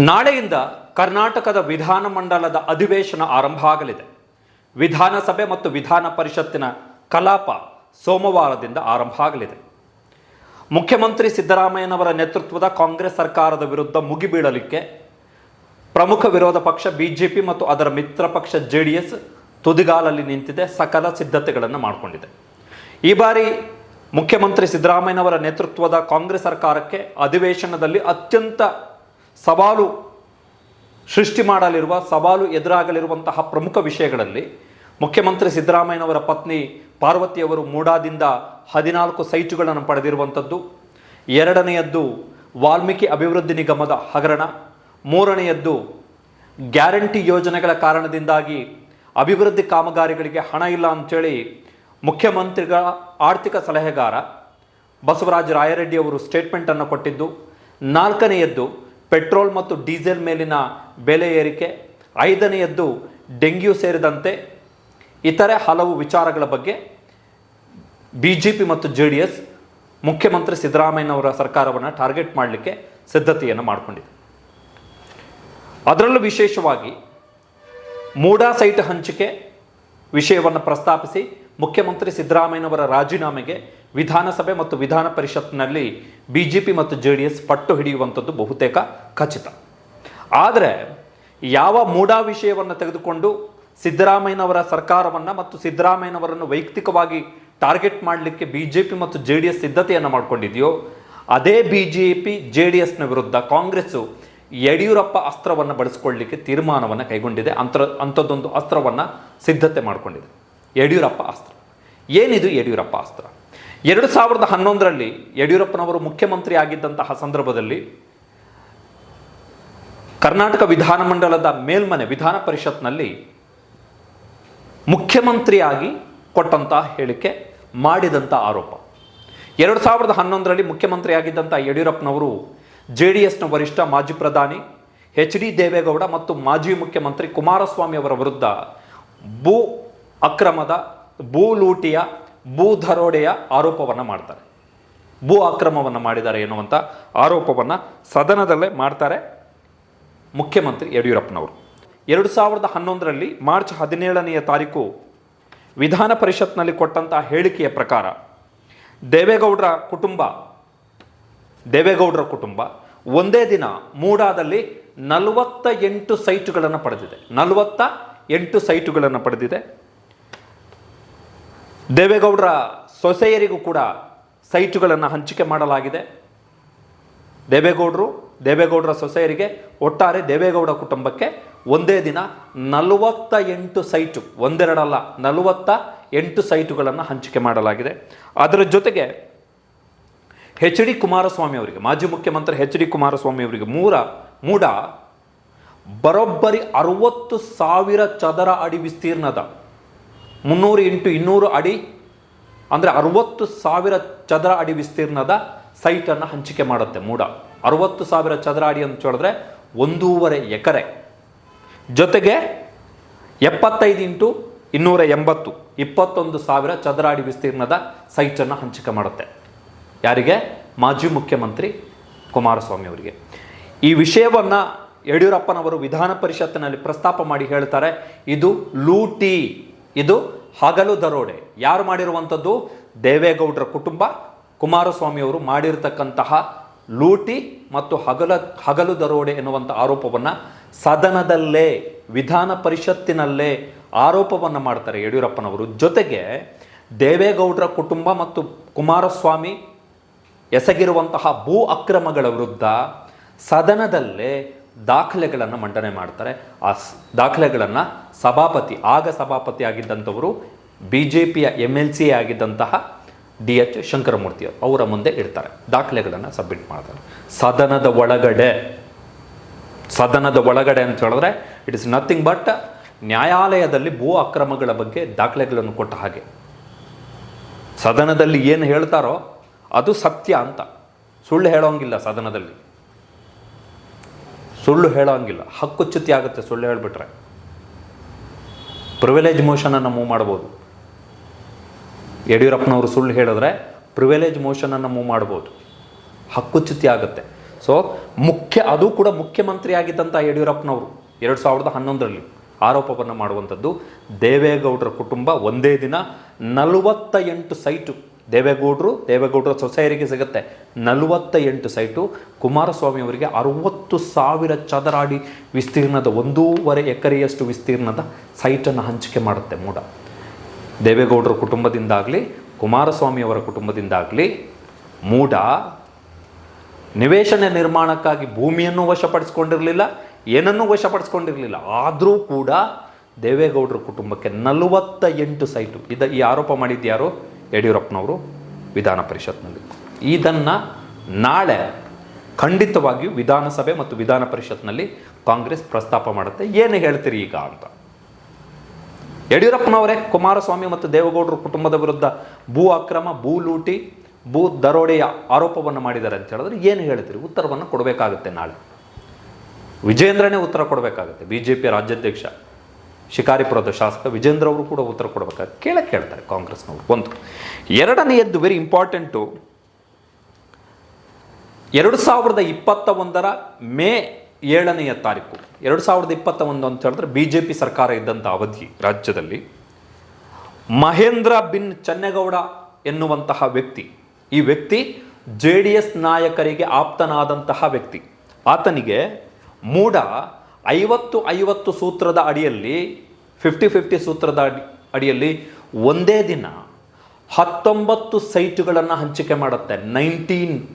ನಾಳೆಯಿಂದ ಕರ್ನಾಟಕದ ವಿಧಾನಮಂಡಲದ ಅಧಿವೇಶನ ಆರಂಭ ಆಗಲಿದೆ. ವಿಧಾನಸಭೆ ಮತ್ತು ವಿಧಾನ ಪರಿಷತ್ತಿನ ಕಲಾಪ ಸೋಮವಾರದಿಂದ ಆರಂಭ ಆಗಲಿದೆ. ಮುಖ್ಯಮಂತ್ರಿ ಸಿದ್ದರಾಮಯ್ಯನವರ ನೇತೃತ್ವದ ಕಾಂಗ್ರೆಸ್ ಸರ್ಕಾರದ ವಿರುದ್ಧ ಮುಗಿಬೀಳಲಿಕ್ಕೆ ಪ್ರಮುಖ ವಿರೋಧ ಪಕ್ಷ ಬಿಜೆಪಿ ಮತ್ತು ಅದರ ಮಿತ್ರ ಪಕ್ಷ ಜೆ ಡಿ ಎಸ್ ತುದಿಗಾಲಲ್ಲಿ ನಿಂತಿದೆ, ಸಕಲ ಸಿದ್ಧತೆಗಳನ್ನು ಮಾಡಿಕೊಂಡಿದೆ. ಈ ಬಾರಿ ಮುಖ್ಯಮಂತ್ರಿ ಸಿದ್ದರಾಮಯ್ಯನವರ ನೇತೃತ್ವದ ಕಾಂಗ್ರೆಸ್ ಸರ್ಕಾರಕ್ಕೆ ಅಧಿವೇಶನದಲ್ಲಿ ಅತ್ಯಂತ ಸವಾಲು ಸೃಷ್ಟಿ ಮಾಡಲಿರುವ, ಸವಾಲು ಎದುರಾಗಲಿರುವಂತಹ ಪ್ರಮುಖ ವಿಷಯಗಳಲ್ಲಿ ಮುಖ್ಯಮಂತ್ರಿ ಸಿದ್ದರಾಮಯ್ಯನವರ ಪತ್ನಿ ಪಾರ್ವತಿಯವರು ಮೂಡಾದಿಂದ ಹದಿನಾಲ್ಕು ಸೈಟುಗಳನ್ನು ಪಡೆದಿರುವಂಥದ್ದು. ಎರಡನೆಯದ್ದು ವಾಲ್ಮೀಕಿ ಅಭಿವೃದ್ಧಿ ನಿಗಮದ ಹಗರಣ. ಮೂರನೆಯದ್ದು ಗ್ಯಾರಂಟಿ ಯೋಜನೆಗಳ ಕಾರಣದಿಂದಾಗಿ ಅಭಿವೃದ್ಧಿ ಕಾಮಗಾರಿಗಳಿಗೆ ಹಣ ಇಲ್ಲ ಅಂಥೇಳಿ ಮುಖ್ಯಮಂತ್ರಿಗಳ ಆರ್ಥಿಕ ಸಲಹೆಗಾರ ಬಸವರಾಜ ರಾಯರೆಡ್ಡಿ ಅವರು ಸ್ಟೇಟ್ಮೆಂಟನ್ನು ಕೊಟ್ಟಿದ್ದು. ನಾಲ್ಕನೆಯದ್ದು ಪೆಟ್ರೋಲ್ ಮತ್ತು ಡೀಸೆಲ್ ಮೇಲಿನ ಬೆಲೆ ಏರಿಕೆ, ಐದನೆಯದ್ದು ಡೆಂಗ್ಯೂ ಸೇರಿದಂತೆ ಇತರೆ ಹಲವು ವಿಚಾರಗಳ ಬಗ್ಗೆ ಬಿ ಜೆ ಪಿ ಮತ್ತು ಜೆ ಡಿ ಎಸ್ ಮುಖ್ಯಮಂತ್ರಿ ಸಿದ್ದರಾಮಯ್ಯನವರ ಸರ್ಕಾರವನ್ನು ಟಾರ್ಗೆಟ್ ಮಾಡಲಿಕ್ಕೆ ಸಿದ್ಧತೆಯನ್ನು ಮಾಡಿಕೊಂಡಿದೆ. ಅದರಲ್ಲೂ ವಿಶೇಷವಾಗಿ ಮೂಡಾ ಸೈಟ್ ಹಂಚಿಕೆ ವಿಷಯವನ್ನು ಪ್ರಸ್ತಾಪಿಸಿ ಮುಖ್ಯಮಂತ್ರಿ ಸಿದ್ದರಾಮಯ್ಯನವರ ರಾಜೀನಾಮೆಗೆ ವಿಧಾನಸಭೆ ಮತ್ತು ವಿಧಾನ ಪರಿಷತ್ನಲ್ಲಿ ಬಿಜೆಪಿ ಮತ್ತು ಜೆ ಡಿ ಎಸ್ ಪಟ್ಟು ಹಿಡಿಯುವಂಥದ್ದು ಬಹುತೇಕ ಖಚಿತ. ಆದರೆ ಯಾವ ಮೂಡಾ ವಿಷಯವನ್ನು ತೆಗೆದುಕೊಂಡು ಸಿದ್ದರಾಮಯ್ಯನವರ ಸರ್ಕಾರವನ್ನು ಮತ್ತು ಸಿದ್ದರಾಮಯ್ಯನವರನ್ನು ವೈಯಕ್ತಿಕವಾಗಿ ಟಾರ್ಗೆಟ್ ಮಾಡಲಿಕ್ಕೆ ಬಿ ಜೆ ಪಿ ಮತ್ತು ಜೆ ಡಿ ಎಸ್ ಸಿದ್ಧತೆಯನ್ನು ಮಾಡಿಕೊಂಡಿದೆಯೋ, ಅದೇ B J P J D ಎಸ್ನ ವಿರುದ್ಧ ಕಾಂಗ್ರೆಸ್ಸು ಯಡಿಯೂರಪ್ಪ ಅಸ್ತ್ರವನ್ನು ಬಳಸಿಕೊಳ್ಳಲಿಕ್ಕೆ ತೀರ್ಮಾನವನ್ನು ಕೈಗೊಂಡಿದೆ. ಅಂತ ಅಂಥದ್ದೊಂದು ಅಸ್ತ್ರವನ್ನು ಸಿದ್ಧತೆ ಮಾಡಿಕೊಂಡಿದೆ. ಯಡಿಯೂರಪ್ಪ ಅಸ್ತ್ರ. ಏನಿದು ಯಡಿಯೂರಪ್ಪ ಅಸ್ತ್ರ ಎರಡು ಸಾವಿರದ ಹನ್ನೊಂದರಲ್ಲಿ ಯಡಿಯೂರಪ್ಪನವರು ಮುಖ್ಯಮಂತ್ರಿ ಆಗಿದ್ದಂತಹ ಸಂದರ್ಭದಲ್ಲಿ ಕರ್ನಾಟಕ ವಿಧಾನಮಂಡಲದ ಮೇಲ್ಮನೆ, ವಿಧಾನ ಪರಿಷತ್ನಲ್ಲಿ ಮುಖ್ಯಮಂತ್ರಿಯಾಗಿ ಕೊಟ್ಟಂತಹ ಹೇಳಿಕೆ ಮಾಡಿದಂಥ ಆರೋಪ. ಎರಡು ಸಾವಿರದ ಹನ್ನೊಂದರಲ್ಲಿ ಮುಖ್ಯಮಂತ್ರಿಯಾಗಿದ್ದಂಥ ಯಡಿಯೂರಪ್ಪನವರು ಜೆ ಡಿ ಎಸ್ನ ವರಿಷ್ಠ, ಮಾಜಿ ಪ್ರಧಾನಿ ಎಚ್ ಡಿ ದೇವೇಗೌಡ ಮತ್ತು ಮಾಜಿ ಮುಖ್ಯಮಂತ್ರಿ ಕುಮಾರಸ್ವಾಮಿ ಅವರ ವಿರುದ್ಧ ಭೂ ಅಕ್ರಮದ ಭೂ ಲೂಟಿಯ ಭೂ ದರೋಡೆಯ ಆರೋಪವನ್ನು ಮಾಡ್ತಾರೆ. ಭೂ ಅಕ್ರಮವನ್ನು ಮಾಡಿದ್ದಾರೆ ಎನ್ನುವಂಥ ಆರೋಪವನ್ನು ಸದನದಲ್ಲೇ ಮಾಡ್ತಾರೆ ಮುಖ್ಯಮಂತ್ರಿ ಯಡಿಯೂರಪ್ಪನವರು. ಎರಡು ಸಾವಿರದ ಹನ್ನೊಂದರಲ್ಲಿ ಮಾರ್ಚ್ ಹದಿನೇಳನೆಯ ತಾರೀಕು ವಿಧಾನ ಪರಿಷತ್ನಲ್ಲಿ ಕೊಟ್ಟಂತಹ ಹೇಳಿಕೆಯ ಪ್ರಕಾರ ದೇವೇಗೌಡರ ಕುಟುಂಬ ದೇವೇಗೌಡರ ಕುಟುಂಬ ಒಂದೇ ದಿನ ಮೂಡಾದಲ್ಲಿ ನಲವತ್ತ ಎಂಟು ಸೈಟುಗಳನ್ನು ಪಡೆದಿದೆ. ನಲವತ್ತ ಎಂಟು ಸೈಟುಗಳನ್ನು ಪಡೆದಿದೆ. ದೇವೇಗೌಡರ ಸೊಸೆಯರಿಗೂ ಕೂಡ ಸೈಟುಗಳನ್ನು ಹಂಚಿಕೆ ಮಾಡಲಾಗಿದೆ. ದೇವೇಗೌಡರು, ದೇವೇಗೌಡರ ಸೊಸೆಯರಿಗೆ ಒಟ್ಟಾರೆ ದೇವೇಗೌಡ ಕುಟುಂಬಕ್ಕೆ ಒಂದೇ ದಿನ ನಲವತ್ತ ಎಂಟು ಸೈಟು, ಒಂದೆರಡಲ್ಲ ನಲವತ್ತ ಎಂಟು ಸೈಟುಗಳನ್ನು ಹಂಚಿಕೆ ಮಾಡಲಾಗಿದೆ. ಅದರ ಜೊತೆಗೆ ಎಚ್ ಡಿ ಕುಮಾರಸ್ವಾಮಿ ಅವರಿಗೆ, ಮಾಜಿ ಮುಖ್ಯಮಂತ್ರಿ ಎಚ್ ಡಿ ಕುಮಾರಸ್ವಾಮಿ ಅವರಿಗೆ ಮೂರ, ಮೂಡ ಬರೋಬ್ಬರಿ ಅರವತ್ತು ಸಾವಿರ ಚದರ ಅಡಿ ವಿಸ್ತೀರ್ಣದ ಮುನ್ನೂರು ಇಂಟು ಇನ್ನೂರು ಅಡಿ, ಅಂದರೆ ಅರವತ್ತು ಸಾವಿರ ಚದರ ಅಡಿ ವಿಸ್ತೀರ್ಣದ ಸೈಟನ್ನು ಹಂಚಿಕೆ ಮಾಡುತ್ತೆ ಮೂಡ. ಅರವತ್ತು ಸಾವಿರ ಚದರ ಅಡಿ ಅಂತ ಹೇಳಿದ್ರೆ ಒಂದೂವರೆ ಎಕರೆ. ಜೊತೆಗೆ ಎಪ್ಪತ್ತೈದು ಇಂಟು ಇನ್ನೂರ ಎಂಬತ್ತು, ಇಪ್ಪತ್ತೊಂದು ಸಾವಿರ ಚದರ ಅಡಿ ವಿಸ್ತೀರ್ಣದ ಸೈಟನ್ನು ಹಂಚಿಕೆ ಮಾಡುತ್ತೆ. ಯಾರಿಗೆ? ಮಾಜಿ ಮುಖ್ಯಮಂತ್ರಿ ಕುಮಾರಸ್ವಾಮಿ ಅವರಿಗೆ. ಈ ವಿಷಯವನ್ನು ಯಡಿಯೂರಪ್ಪನವರು ವಿಧಾನ ಪರಿಷತ್ತಿನಲ್ಲಿ ಪ್ರಸ್ತಾಪ ಮಾಡಿ ಹೇಳ್ತಾರೆ, ಇದು ಲೂಟಿ. ಇದು ಹಗಲು ದರೋಡೆ. ಯಾರು ಮಾಡಿರುವಂಥದ್ದು? ದೇವೇಗೌಡರ ಕುಟುಂಬ ಕುಮಾರಸ್ವಾಮಿ ಅವರು ಮಾಡಿರ್ತಕ್ಕಂತಹ ಲೂಟಿ ಮತ್ತು ಹಗಲ, ಹಗಲು ದರೋಡೆ ಎನ್ನುವಂಥ ಆರೋಪವನ್ನು ಸದನದಲ್ಲೇ, ವಿಧಾನ ಪರಿಷತ್ತಿನಲ್ಲೇ ಆರೋಪವನ್ನು ಮಾಡ್ತಾರೆ ಯಡಿಯೂರಪ್ಪನವರು. ಜೊತೆಗೆ ದೇವೇಗೌಡರ ಕುಟುಂಬ ಮತ್ತು ಕುಮಾರಸ್ವಾಮಿ ಎಸಗಿರುವಂತಹ ಭೂ ಅಕ್ರಮಗಳ ವಿರುದ್ಧ ಸದನದಲ್ಲೇ ದಾಖಲೆಗಳನ್ನು ಮಂಡನೆ ಮಾಡ್ತಾರೆ. ಆ ದಾಖಲೆಗಳನ್ನು ಸಭಾಪತಿ, ಆಗ ಸಭಾಪತಿ ಆಗಿದ್ದಂಥವರು ಬಿ ಜೆ ಪಿಯ ಎಂ ಎಲ್ ಸಿ ಆಗಿದ್ದಂತಹ ಡಿ ಎಚ್ ಶಂಕರಮೂರ್ತಿ ಅವರು, ಅವರ ಮುಂದೆ ಇಡ್ತಾರೆ. ದಾಖಲೆಗಳನ್ನು ಸಬ್ಮಿಟ್ ಮಾಡ್ತಾರೆ. ಸದನದ ಒಳಗಡೆ ಸದನದ ಒಳಗಡೆ ಅಂತ ಹೇಳಿದ್ರೆ ಇಟ್ ಇಸ್ ನಥಿಂಗ್ ಬಟ್ ನ್ಯಾಯಾಲಯದಲ್ಲಿ ಭೂ ಅಕ್ರಮಗಳ ಬಗ್ಗೆ ದಾಖಲೆಗಳನ್ನು ಕೊಟ್ಟ ಹಾಗೆ. ಸದನದಲ್ಲಿ ಏನು ಹೇಳ್ತಾರೋ ಅದು ಸತ್ಯ ಅಂತ. ಸುಳ್ಳು ಹೇಳೋಂಗಿಲ್ಲ ಸದನದಲ್ಲಿ. ಸುಳ್ಳು ಹೇಳೋಂಗಿಲ್ಲ. ಹಕ್ಕುಚ್ಯುತಿ ಆಗುತ್ತೆ ಸುಳ್ಳು ಹೇಳಿಬಿಟ್ರೆ. ಪ್ರಿವಿಲೇಜ್ ಮೋಷನನ್ನು ಮೂವ್ ಮಾಡ್ಬೋದು. ಯಡಿಯೂರಪ್ಪನವರು ಸುಳ್ಳು ಹೇಳಿದ್ರೆ ಪ್ರಿವಿಲೇಜ್ ಮೋಷನನ್ನು ಮೂವ್ ಮಾಡ್ಬೋದು. ಹಕ್ಕುಚ್ಯುತಿ ಆಗುತ್ತೆ. ಸೊ ಮುಖ್ಯ, ಅದು ಕೂಡ ಮುಖ್ಯಮಂತ್ರಿ ಆಗಿದ್ದಂಥ ಯಡಿಯೂರಪ್ಪನವರು ಎರಡು ಸಾವಿರದ ಹನ್ನೊಂದರಲ್ಲಿ ಆರೋಪವನ್ನು ಮಾಡುವಂಥದ್ದು ದೇವೇಗೌಡರ ಕುಟುಂಬ ಒಂದೇ ದಿನ ನಲವತ್ತ ಎಂಟು ಸೈಟು ದೇವೇಗೌಡರು, ದೇವೇಗೌಡರ ಸೊಸೈರಿಗೆ ಸಿಗುತ್ತೆ ನಲವತ್ತ ಎಂಟು ಸೈಟು. ಕುಮಾರಸ್ವಾಮಿ ಅವರಿಗೆ ಅರುವತ್ತು ಸಾವಿರ ಚದರ ಅಡಿ ವಿಸ್ತೀರ್ಣದ, ಒಂದೂವರೆ ಎಕರೆಯಷ್ಟು ವಿಸ್ತೀರ್ಣದ ಸೈಟನ್ನು ಹಂಚಿಕೆ ಮಾಡುತ್ತೆ ಮೂಡ. ದೇವೇಗೌಡರ ಕುಟುಂಬದಿಂದಾಗಲಿ, ಕುಮಾರಸ್ವಾಮಿ ಅವರ ಕುಟುಂಬದಿಂದಾಗಲಿ ಮೂಡ ನಿವೇಶನ ನಿರ್ಮಾಣಕ್ಕಾಗಿ ಭೂಮಿಯನ್ನು ವಶಪಡಿಸ್ಕೊಂಡಿರಲಿಲ್ಲ, ಏನನ್ನೂ ವಶಪಡಿಸ್ಕೊಂಡಿರಲಿಲ್ಲ, ಆದರೂ ಕೂಡ ದೇವೇಗೌಡರ ಕುಟುಂಬಕ್ಕೆ ನಲವತ್ತ ಎಂಟು ಸೈಟು. ಇದ ಈ ಆರೋಪ ಮಾಡಿದ್ಯಾರು ಯಡಿಯೂರಪ್ಪನವರು ವಿಧಾನ ಪರಿಷತ್ನಲ್ಲಿ. ಇದನ್ನು ನಾಳೆ ಖಂಡಿತವಾಗಿಯೂ ವಿಧಾನಸಭೆ ಮತ್ತು ವಿಧಾನ ಪರಿಷತ್ನಲ್ಲಿ ಕಾಂಗ್ರೆಸ್ ಪ್ರಸ್ತಾಪ ಮಾಡುತ್ತೆ. ಏನು ಹೇಳ್ತೀರಿ ಈಗ ಅಂತ. ಯಡಿಯೂರಪ್ಪನವರೇ, ಕುಮಾರಸ್ವಾಮಿ ಮತ್ತು ದೇವೇಗೌಡರ ಕುಟುಂಬದ ವಿರುದ್ಧ ಭೂ ಅಕ್ರಮ, ಭೂ ಲೂಟಿ, ಭೂ ದರೋಡೆಯ ಆರೋಪವನ್ನು ಮಾಡಿದ್ದಾರೆ ಅಂತ ಹೇಳಿದ್ರೆ ಏನು ಹೇಳ್ತೀರಿ? ಉತ್ತರವನ್ನು ಕೊಡಬೇಕಾಗುತ್ತೆ ನಾಳೆ. ವಿಜೇಂದ್ರನೇ ಉತ್ತರ ಕೊಡಬೇಕಾಗುತ್ತೆ. ಬಿ ಜೆ ರಾಜ್ಯಾಧ್ಯಕ್ಷ ಶಿಕಾರಿಪುರದ ಶಾಸಕ ವಿಜೇಂದ್ರ ಅವರು ಕೂಡ ಉತ್ತರ ಕೊಡಬೇಕಾಗುತ್ತೆ ಕೇಳಕ್ಕೆ ಹೇಳ್ತಾರೆ ಕಾಂಗ್ರೆಸ್ನವರು. ಒಂದು. ಎರಡನೆಯದ್ದು ವೆರಿ ಇಂಪಾರ್ಟೆಂಟು ಎರಡು ಸಾವಿರದ ಇಪ್ಪತ್ತ ಒಂದರ ಮೇ ಏಳನೆಯ ತಾರೀಕು. ಎರಡು ಸಾವಿರದ ಇಪ್ಪತ್ತ ಒಂದು ಅಂತ ಹೇಳಿದ್ರೆ ಬಿ ಜೆ ಪಿ ಸರ್ಕಾರ ಇದ್ದಂಥ ಅವಧಿ ರಾಜ್ಯದಲ್ಲಿ. ಮಹೇಂದ್ರ ಬಿನ್ ಚನ್ನೇಗೌಡ ಎನ್ನುವಂತಹ ವ್ಯಕ್ತಿ. ಈ ವ್ಯಕ್ತಿ ಜೆ ಡಿ ಎಸ್ ನಾಯಕರಿಗೆ ಆಪ್ತನಾದಂತಹ ವ್ಯಕ್ತಿ. ಆತನಿಗೆ ಮೂಡ ಐವತ್ತು ಐವತ್ತು ಸೂತ್ರದ ಅಡಿಯಲ್ಲಿ ಫಿಫ್ಟಿ ಫಿಫ್ಟಿ ಸೂತ್ರದ ಅಡಿ, ಅಡಿಯಲ್ಲಿ ಒಂದೇ ದಿನ ಹತ್ತೊಂಬತ್ತು ಸೈಟುಗಳನ್ನು ಹಂಚಿಕೆ ಮಾಡುತ್ತೆ. ನೈನ್ಟೀನ್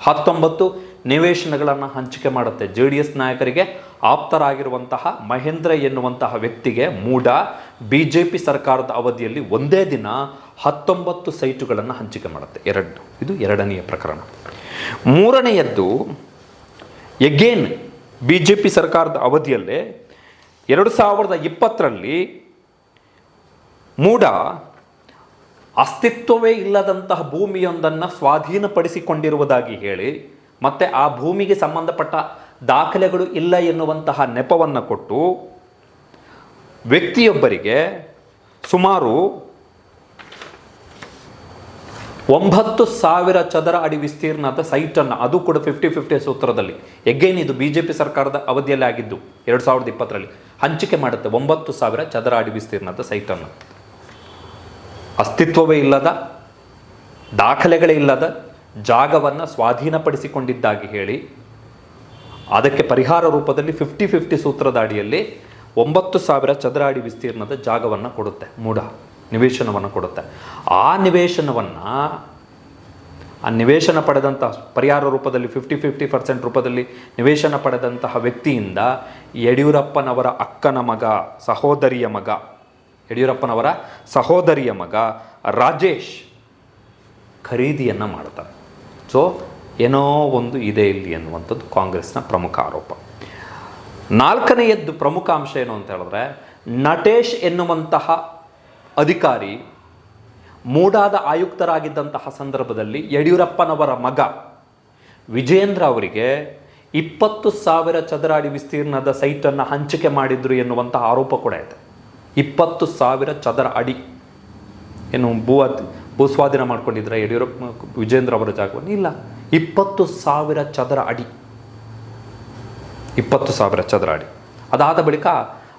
ಹತ್ತೊಂಬತ್ತು ನಿವೇಶನಗಳನ್ನು ಹಂಚಿಕೆ ಮಾಡುತ್ತೆ. ಜೆ ಡಿ ಎಸ್ ನಾಯಕರಿಗೆ ಆಪ್ತರಾಗಿರುವಂತಹ ಮಹೇಂದ್ರ ಎನ್ನುವಂತಹ ವ್ಯಕ್ತಿಗೆ ಮೂಡ. ಬಿ ಜೆ ಪಿ ಸರ್ಕಾರದ ಅವಧಿಯಲ್ಲಿ ಒಂದೇ ದಿನ ಹತ್ತೊಂಬತ್ತು ಸೈಟುಗಳನ್ನು ಹಂಚಿಕೆ ಮಾಡುತ್ತೆ. ಎರಡು. ಇದು ಎರಡನೆಯ ಪ್ರಕರಣ. ಮೂರನೆಯದ್ದು ಎಗೇನ್ ಬಿ ಜೆ ಪಿ ಸರ್ಕಾರದ ಅವಧಿಯಲ್ಲೇ ಎರಡು ಸಾವಿರದ ಇಪ್ಪತ್ತರಲ್ಲಿ ಮೂಡ ಅಸ್ತಿತ್ವವೇ ಇಲ್ಲದಂತಹ ಭೂಮಿಯೊಂದನ್ನು ಸ್ವಾಧೀನಪಡಿಸಿಕೊಂಡಿರುವುದಾಗಿ ಹೇಳಿ, ಮತ್ತೆ ಆ ಭೂಮಿಗೆ ಸಂಬಂಧಪಟ್ಟ ದಾಖಲೆಗಳು ಇಲ್ಲ ಎನ್ನುವಂತಹ ನೆಪವನ್ನು ಕೊಟ್ಟು ವ್ಯಕ್ತಿಯೊಬ್ಬರಿಗೆ ಸುಮಾರು ಒಂಬತ್ತು ಸಾವಿರ ಚದರ ಅಡಿ ವಿಸ್ತೀರ್ಣದ ಸೈಟನ್ನು ಅದು ಕೂಡ ಫಿಫ್ಟಿ ಫಿಫ್ಟಿ ಸೂತ್ರದಲ್ಲಿ. ಎಗೇನ್ ಇದು ಬಿ ಜೆ ಪಿ ಸರ್ಕಾರದ ಅವಧಿಯಲ್ಲಿ ಆಗಿದ್ದು, ಎರಡು ಸಾವಿರದ ಇಪ್ಪತ್ತರಲ್ಲಿ. ಹಂಚಿಕೆ ಮಾಡುತ್ತೆ ಒಂಬತ್ತು ಸಾವಿರ ಚದರ ಅಡಿ ವಿಸ್ತೀರ್ಣದ ಸೈಟನ್ನು ಅಸ್ತಿತ್ವವೇ ಇಲ್ಲದ, ದಾಖಲೆಗಳೇ ಇಲ್ಲದ, ಜಾಗವನ್ನು ಸ್ವಾಧೀನಪಡಿಸಿಕೊಂಡಿದ್ದಾಗಿ ಹೇಳಿ, ಅದಕ್ಕೆ ಪರಿಹಾರ ರೂಪದಲ್ಲಿ ಫಿಫ್ಟಿ ಫಿಫ್ಟಿ ಸೂತ್ರದ ಅಡಿಯಲ್ಲಿ ಒಂಬತ್ತು ಸಾವಿರ ಚದರ ಅಡಿ ವಿಸ್ತೀರ್ಣದ ಜಾಗವನ್ನು ಕೊಡುತ್ತೆ ಮೂಢ. ನಿವೇಶನವನ್ನು ಕೊಡುತ್ತೆ. ಆ ನಿವೇಶನವನ್ನು, ಆ ನಿವೇಶನ ಪಡೆದಂತಹ ಪರಿಹಾರ ರೂಪದಲ್ಲಿ ಫಿಫ್ಟಿ ಫಿಫ್ಟಿ ಪರ್ಸೆಂಟ್ ರೂಪದಲ್ಲಿ ನಿವೇಶನ ಪಡೆದಂತಹ ವ್ಯಕ್ತಿಯಿಂದ ಯಡಿಯೂರಪ್ಪನವರ ಅಕ್ಕನ ಮಗ, ಸಹೋದರಿಯ ಮಗ, ಯಡಿಯೂರಪ್ಪನವರ ಸಹೋದರಿಯ ಮಗ ರಾಜೇಶ್ ಖರೀದಿಯನ್ನು ಮಾಡ್ತಾರೆ. ಸೊ ಏನೋ ಒಂದು ಇದೆ ಇಲ್ಲಿ ಅನ್ನುವಂಥದ್ದು ಕಾಂಗ್ರೆಸ್ನ ಪ್ರಮುಖ ಆರೋಪ. ನಾಲ್ಕನೆಯದ್ದು ಪ್ರಮುಖ ಅಂಶ ಏನು ಅಂತ ಹೇಳಿದ್ರೆ, ನಟೇಶ್ ಎನ್ನುವಂತಹ ಅಧಿಕಾರಿ, ಮೂಡಾದ ಆಯುಕ್ತರಾಗಿದ್ದಂತಹ ಸಂದರ್ಭದಲ್ಲಿ ಯಡಿಯೂರಪ್ಪನವರ ಮಗ ವಿಜಯೇಂದ್ರ ಅವರಿಗೆ ಇಪ್ಪತ್ತು ಸಾವಿರ ಚದರ ಅಡಿ ವಿಸ್ತೀರ್ಣದ ಸೈಟನ್ನು ಹಂಚಿಕೆ ಮಾಡಿದ್ರು ಎನ್ನುವಂತಹ ಆರೋಪ ಕೂಡ ಇದೆ. ಇಪ್ಪತ್ತು ಸಾವಿರ ಚದರ ಅಡಿ ಏನು ಭೂ ಭೂ ಸ್ವಾಧೀನ ಮಾಡ್ಕೊಂಡಿದ್ರೆ ಯಡಿಯೂರಪ್ಪ ವಿಜೇಂದ್ರ ಅವರ ಜಾಗವನ್ನು ಇಲ್ಲ. ಇಪ್ಪತ್ತು ಸಾವಿರ ಚದರ ಅಡಿ. ಇಪ್ಪತ್ತು ಸಾವಿರ ಚದರ ಅಡಿ. ಅದಾದ ಬಳಿಕ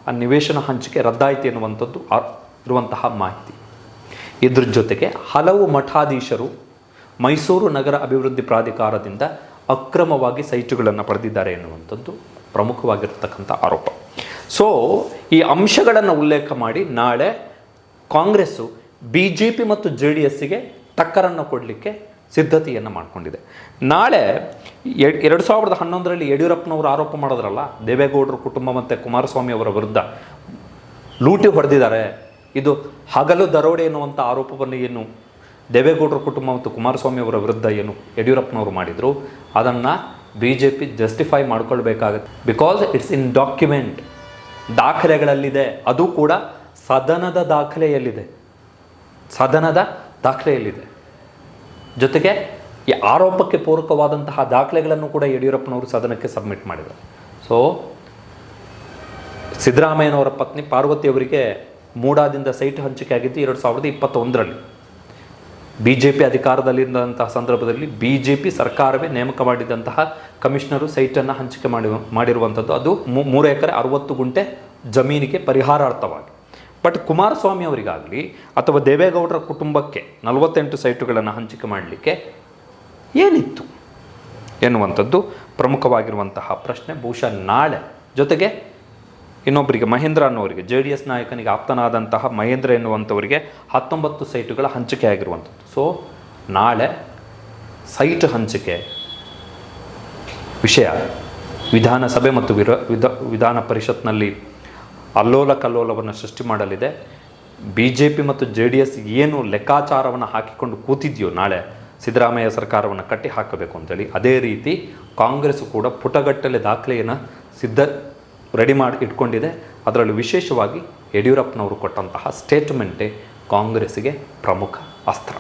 ಆ ನಿವೇಶನ ಹಂಚಿಕೆ ರದ್ದಾಯಿತು ಎನ್ನುವಂಥದ್ದು ಇರುವಂತಹ ಮಾಹಿತಿ. ಇದ್ರ ಜೊತೆಗೆ ಹಲವು ಮಠಾಧೀಶರು ಮೈಸೂರು ನಗರ ಅಭಿವೃದ್ಧಿ ಪ್ರಾಧಿಕಾರದಿಂದ ಅಕ್ರಮವಾಗಿ ಸೈಟುಗಳನ್ನು ಪಡೆದಿದ್ದಾರೆ ಎನ್ನುವಂಥದ್ದು ಪ್ರಮುಖವಾಗಿರ್ತಕ್ಕಂಥ ಆರೋಪ. ಸೊ ಈ ಅಂಶಗಳನ್ನು ಉಲ್ಲೇಖ ಮಾಡಿ ನಾಳೆ ಕಾಂಗ್ರೆಸ್ಸು ಬಿ ಜೆ ಪಿ ಮತ್ತು ಜೆ ಡಿ ಎಸ್ಸಿಗೆ ಟಕ್ಕರನ್ನು ಕೊಡಲಿಕ್ಕೆ ಸಿದ್ಧತೆಯನ್ನು ಮಾಡಿಕೊಂಡಿದೆ. ನಾಳೆ ಎರಡು ಸಾವಿರದ ಹನ್ನೊಂದರಲ್ಲಿ ಯಡಿಯೂರಪ್ಪನವರು ಆರೋಪ ಮಾಡಿದ್ರಲ್ಲ, ದೇವೇಗೌಡರ ಕುಟುಂಬ ಮತ್ತು ಕುಮಾರಸ್ವಾಮಿ ಅವರ ವಿರುದ್ಧ ಲೂಟಿ ಹೊಡೆದಿದ್ದಾರೆ ಇದು ಹಗಲು ದರೋಡೆ ಎನ್ನುವಂಥ ಆರೋಪವನ್ನು ಏನು ದೇವೇಗೌಡರ ಕುಟುಂಬ ಮತ್ತು ಕುಮಾರಸ್ವಾಮಿ ಅವರ ವಿರುದ್ಧ ಏನು ಯಡಿಯೂರಪ್ಪನವರು ಮಾಡಿದರು, ಅದನ್ನು ಬಿ ಜೆ ಪಿ ಜಸ್ಟಿಫೈ ಮಾಡ್ಕೊಳ್ಬೇಕಾಗತ್ತೆ. ಬಿಕಾಸ್ ಇಟ್ಸ್ ಇನ್ ಡಾಕ್ಯುಮೆಂಟ್ ದಾಖಲೆಗಳಲ್ಲಿದೆ. ಅದು ಕೂಡ ಸದನದ ದಾಖಲೆಯಲ್ಲಿದೆ. ಸದನದ ದಾಖಲೆಯಲ್ಲಿದೆ. ಜೊತೆಗೆ ಈ ಆರೋಪಕ್ಕೆ ಪೂರಕವಾದಂತಹ ದಾಖಲೆಗಳನ್ನು ಕೂಡ ಯಡಿಯೂರಪ್ಪನವರು ಸದನಕ್ಕೆ ಸಬ್ಮಿಟ್ ಮಾಡಿದರು. ಸೊ ಸಿದ್ದರಾಮಯ್ಯನವರ ಪತ್ನಿ ಪಾರ್ವತಿ ಅವರಿಗೆ ಮೂಡಾದಿಂದ ಸೈಟ್ ಹಂಚಿಕೆ ಆಗಿದ್ದು ಎರಡು ಸಾವಿರದ ಇಪ್ಪತ್ತೊಂದರಲ್ಲಿ. ಬಿ ಜೆ ಪಿ ಅಧಿಕಾರದಲ್ಲಿರುವಂತಹ ಸಂದರ್ಭದಲ್ಲಿ ಬಿ ಜೆ ಪಿ ಸರ್ಕಾರವೇ ನೇಮಕ ಮಾಡಿದಂತಹ ಕಮಿಷನರು ಸೈಟನ್ನು ಹಂಚಿಕೆ ಮಾಡಿ, ಮಾಡಿರುವಂಥದ್ದು. ಅದು ಮೂರು ಎಕರೆ ಅರವತ್ತು ಗುಂಟೆ ಜಮೀನಿಗೆ ಪರಿಹಾರಾರ್ಥವಾಗಿ. ಬಟ್ ಕುಮಾರಸ್ವಾಮಿ ಅವರಿಗಾಗಲಿ ಅಥವಾ ದೇವೇಗೌಡರ ಕುಟುಂಬಕ್ಕೆ ನಲವತ್ತೆಂಟು ಸೈಟುಗಳನ್ನು ಹಂಚಿಕೆ ಮಾಡಲಿಕ್ಕೆ ಏನಿತ್ತು ಎನ್ನುವಂಥದ್ದು ಪ್ರಮುಖವಾಗಿರುವಂತಹ ಪ್ರಶ್ನೆ. ಬಹುಶಃ ನಾಳೆ ಜೊತೆಗೆ ಇನ್ನೊಬ್ಬರಿಗೆ ಮಹೇಂದ್ರ ಅನ್ನೋರಿಗೆ, ಜೆ ಡಿ ಎಸ್ ನಾಯಕನಿಗೆ ಆಪ್ತನಾದಂತಹ ಮಹೇಂದ್ರ ಎನ್ನುವಂಥವರಿಗೆ ಹತ್ತೊಂಬತ್ತು ಸೈಟುಗಳ ಹಂಚಿಕೆ ಆಗಿರುವಂಥದ್ದು ಸೊ ನಾಳೆ ಸೈಟ್ ಹಂಚಿಕೆ ವಿಷಯ. ವಿಧಾನಸಭೆ ಮತ್ತು ವಿರ, ವಿಧ, ವಿಧಾನ ಪರಿಷತ್ನಲ್ಲಿ ಅಲ್ಲೋಲ ಕಲ್ಲೋಲವನ್ನು ಸೃಷ್ಟಿ ಮಾಡಲಿದೆ. ಬಿ ಜೆ ಪಿ ಮತ್ತು ಜೆ ಡಿ ಎಸ್ ಏನು ಲೆಕ್ಕಾಚಾರವನ್ನು ಹಾಕಿಕೊಂಡು ಕೂತಿದೆಯೋ ನಾಳೆ ಸಿದ್ದರಾಮಯ್ಯ ಸರ್ಕಾರವನ್ನು ಕಟ್ಟಿ ಹಾಕಬೇಕು ಅಂತೇಳಿ ಅದೇ ರೀತಿ ಕಾಂಗ್ರೆಸ್ ಕೂಡ ಪುಟಗಟ್ಟಲೆ ದಾಖಲೆಯನ್ನು ಸಿದ್ಧ ರೆಡಿ ಮಾಡಿ ಇಟ್ಕೊಂಡಿದೆ. ಅದರಲ್ಲಿ ವಿಶೇಷವಾಗಿ ಯಡಿಯೂರಪ್ಪನವರು ಕೊಟ್ಟಂತಹ ಸ್ಟೇಟ್ಮೆಂಟೇ ಕಾಂಗ್ರೆಸ್ಸಿಗೆ ಪ್ರಮುಖ ಅಸ್ತ್ರ.